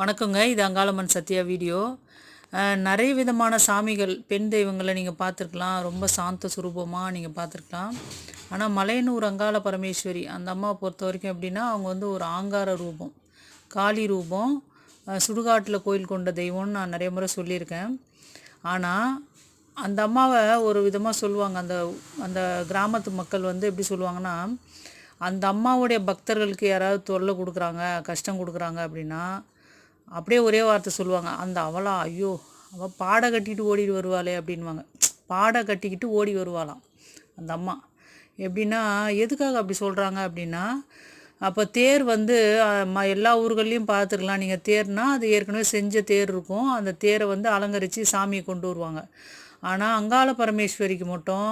வணக்கங்க. இது அங்காளம்மன் சத்யா வீடியோ. நிறைய விதமான சாமிகள் பெண் தெய்வங்களை நீங்கள் பார்த்துருக்கலாம். ரொம்ப சாந்த சுரூபமாக நீங்கள் பார்த்துருக்கலாம். ஆனால் மலையனூர் அங்காள பரமேஸ்வரி அந்த அம்மாவை பொறுத்த வரைக்கும் எப்படின்னா அவங்க வந்து ஒரு ஆங்கார ரூபம் காளி ரூபம் சுடுகாட்டில் கோயில் கொண்ட தெய்வம்னு நான் நிறைய முறை சொல்லியிருக்கேன். ஆனால் அந்த அம்மாவை ஒரு விதமாக சொல்லுவாங்க. அந்த அந்த கிராமத்து மக்கள் வந்து எப்படி சொல்லுவாங்கன்னா அந்த அம்மாவுடைய பக்தர்களுக்கு யாராவது தொல்லை கொடுக்குறாங்க கஷ்டம் கொடுக்குறாங்க அப்படின்னா அப்படியே ஒரே வார்த்தை சொல்லுவாங்க. அந்த அவளா ஐயோ அவள் பாடை கட்டிட்டு ஓடிட்டு வருவாளே அப்படின்வாங்க பாடை கட்டிக்கிட்டு ஓடி வருவாளாம். அந்த அம்மா. எப்படின்னா எதுக்காக அப்படி சொல்கிறாங்க அப்படின்னா அப்போ தேர் வந்து ம எல்லா ஊர்கள்லேயும் பார்த்துருக்கலாம் நீங்கள் தேர்னா அது ஏற்கனவே செஞ்ச தேர் இருக்கும். அந்த தேரை வந்து அலங்கரித்து சாமியை கொண்டு வருவாங்க. ஆனால் அங்காள பரமேஸ்வரிக்கு மட்டும்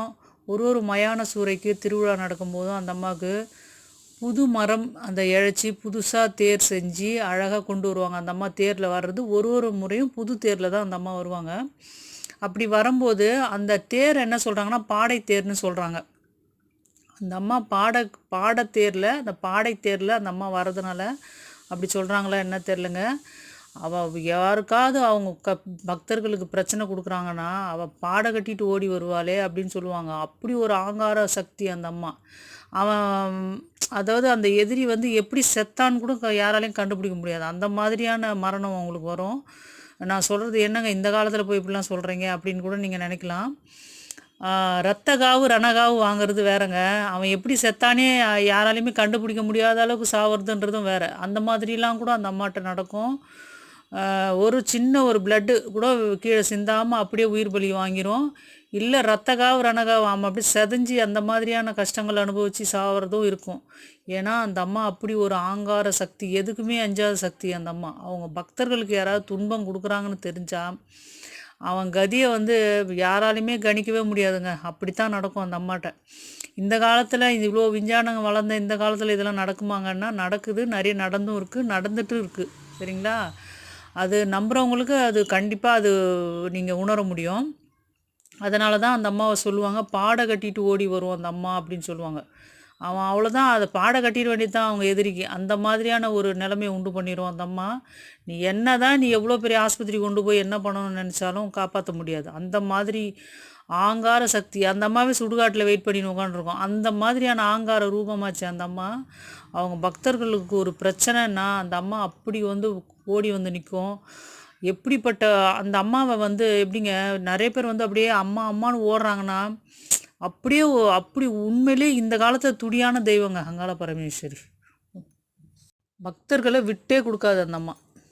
ஒரு ஒரு மயான சூறைக்கு திருவிழா நடக்கும்போதும் அந்த அம்மாவுக்கு புது மரம் அந்த இழைச்சி புதுசாக தேர் செஞ்சு அழகாக கொண்டு வருவாங்க. அந்த அம்மா தேரில் வர்றது ஒரு ஒரு முறையும் புது தேரில் தான் அந்த அம்மா வருவாங்க. அப்படி வரும்போது அந்த தேர் என்ன சொல்கிறாங்கன்னா பாடை தேர்னு சொல்கிறாங்க அந்த அம்மா பாட பாடத்தேரில் அந்த பாடை தேரில் அந்த அம்மா வர்றதுனால அப்படி சொல்கிறாங்களா என்ன தெரிலங்க அவள் யாருக்காவது அவங்க க பக்தர்களுக்கு பிரச்சனை கொடுக்குறாங்கன்னா அவள் பாட கட்டிட்டு ஓடி வருவாளே அப்படின்னு சொல்லுவாங்க. அப்படி ஒரு ஆங்கார சக்தி அந்த அம்மா. அவன் அதாவது அந்த எதிரி வந்து எப்படி செத்தான்னு கூட க- யாராலையும் கண்டுபிடிக்க முடியாது. அந்த மாதிரியான மரணம் அவங்களுக்கு வரும். நான் சொல்கிறது என்னங்க இந்த காலத்தில் போய் இப்படிலாம் சொல்கிறீங்க அப்படின்னு கூட நீங்கள் நினைக்கலாம். ரத்தகாவு ரணகாவு வாங்குறது வேறங்க. அவன் எப்படி செத்தானே யாராலையுமே கண்டுபிடிக்க முடியாத அளவுக்கு சாவறதுன்றதும் வேறு. அந்த மாதிரிலாம் கூட அந்த அம்மாட்ட நடக்கும். ஒரு சின்ன ஒரு பிளட்டு கூட கீழே சிந்தாமல் அப்படியே உயிர் பலி வாங்கிரும். இல்லை ரத்த காவு ரணகாவு ஆமாம் அப்படி செதஞ்சி அந்த மாதிரியான கஷ்டங்கள் அனுபவித்து சாவறதும் இருக்கும். ஏன்னா அந்த அம்மா அப்படி ஒரு ஆங்கார சக்தி எதுக்குமே அஞ்சாத சக்தி அந்த அம்மா. அவங்க பக்தர்களுக்கு யாராவது துன்பம் கொடுக்குறாங்கன்னு தெரிஞ்சா அவன் கதியை வந்து யாராலையுமே கணிக்கவே முடியாதுங்க. அப்படித்தான் நடக்கும் அந்த அம்மாட்ட. இந்த காலத்தில் இவ்வளோ விஞ்ஞானங்க வளர்ந்த இந்த காலத்தில் இதெல்லாம் நடக்குமாங்கன்னா நடக்குது. நிறைய நடந்தும் இருக்குது நடந்துட்டும் இருக்குது சரிங்களா? அது நம்புகிறவங்களுக்கு அது கண்டிப்பாக அது நீங்கள் உணர முடியும். அதனால தான் அந்த அம்மாவை சொல்லுவாங்க பாடை கட்டிட்டு ஓடி வரும் அந்த அம்மா அப்படின்னு சொல்லுவாங்க. அவன் அவ்வளோதான் அதை பாடை கட்டிட வேண்டியது தான் அவங்க எதிரிக்கு. அந்த மாதிரியான ஒரு நிலைமையை உண்டு பண்ணிடும் அந்த அம்மா. நீ என்ன தான் நீ எவ்வளோ பெரிய ஆஸ்பத்திரி கொண்டு போய் என்ன பண்ணணும்னு நினச்சாலும் காப்பாற்ற முடியாது. அந்த மாதிரி ஆங்கார சக்தி. அந்த அம்மாவே சுடுகாட்டில் வெயிட் பண்ணி உட்காந்துருக்கோம் அந்த மாதிரியான ஆங்கார ரூபமாச்சு அந்த அம்மா. அவங்க பக்தர்களுக்கு ஒரு பிரச்சனைன்னா அந்த அம்மா அப்படி வந்து ஓடி வந்து நிற்கும் எப்படிப்பட்ட அந்த அம்மாவை வந்து எப்படிங்க நிறைய பேர் வந்து அப்படியே அம்மா அம்மான்னு ஓடுறாங்கன்னா அப்படியே அப்படி உண்மையிலே இந்த காலத்தில் துடியான தெய்வங்க அங்காள பரமேஸ்வரி. பக்தர்களை விட்டே கொடுக்காது அந்த அம்மா.